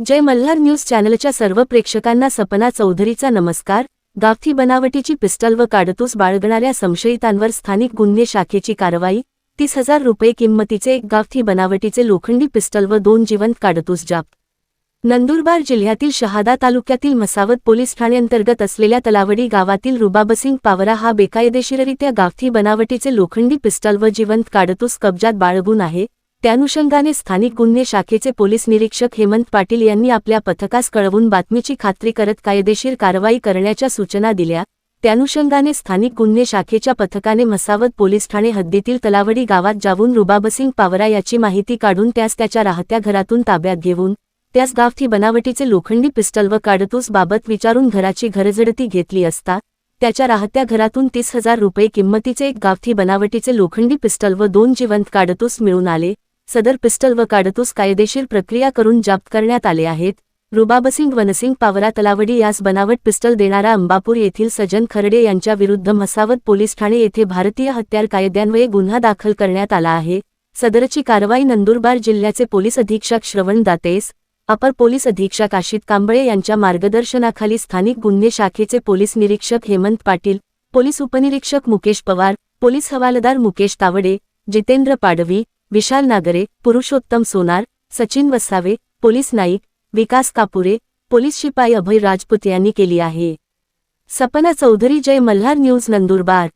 जय Malhar news चॅनलच्या सर्व प्रेक्षकांना सपना चौधरीचा नमस्कार. गावठी बनावटीची पिस्टल व काडतूस बाळगणाऱ्या संशयितांवर स्थानिक गुन्हे शाखेची कारवाई. तीस हजार रुपये किंमतीचे एक गावठी बनावटीचे लोखंडी पिस्टल व दोन जिवंत काडतूस जाप. नंदुरबार जिल्ह्यातील शहादा तालुक्यातील मसावत पोलीस ठाणेअंतर्गत असलेल्या तलावडी गावातील रुबाबसिंग पावरा हा बेकायदेशीररित्या गावठी बनावटीचे लोखंडी पिस्टल व जिवंत काडतूस कब्जात बाळगून आहे. त्यानुषंगाने स्थानिक गुन्हे शाखेचे पोलीस निरीक्षक हेमंत पाटील यांनी आपल्या पथकास कळवून बातमीची खात्री करत कायदेशीर कारवाई करण्याच्या सूचना दिल्या. त्यानुषंगाने स्थानिक गुन्हे शाखेच्या पथकाने मसावत पोलीस ठाणे हद्दीतील तलावडी गावात जाऊन रुबाबसिंग पावरा याची माहिती काढून त्यास त्याच्या राहत्या घरातून ताब्यात घेऊन त्यास गावठी बनावटीचे लोखंडी पिस्टल व काडतूस बाबत विचारून घराची घरझडती घेतली असता त्याच्या राहत्या घरातून तीस हजार रुपये किंमतीचे एक गावठी बनावटीचे लोखंडी पिस्टल व दोन जिवंत काडतूस मिळून आले. सदर पिस्टल व काडतूस कायदेशीर प्रक्रिया करून जप्त करण्यात आले आहेत. रुबाबसिंग वनसिंग पावरा तलावडी यास बनावट पिस्टल देणारा अंबापूर येथील सजन खर्डे यांच्या विरुद्ध म्हसावत पोलीस ठाणे येथे भारतीय हत्यार कायद्यान्वये गुन्हा दाखल करण्यात आला आहे. सदरची कारवाई नंदुरबार जिल्ह्याचे पोलीस अधीक्षक श्रवण दातेस अपर पोलीस अधीक्षक आशित कांबळे यांच्या मार्गदर्शनाखाली स्थानिक गुन्हे शाखेचे पोलीस निरीक्षक हेमंत पाटील पोलीस उपनिरीक्षक मुकेश पवार पोलीस हवालदार मुकेश तावडे जितेंद्र पाडवी विशाल नागरे पुरुषोत्तम सोनार सचिन वसावे पोलीस नाईक विकास कापुरे पोलीस शिपाई अभय राजपूत यांनी केली आहे. सपना चौधरी जय मल्हार न्यूज नंदुरबार.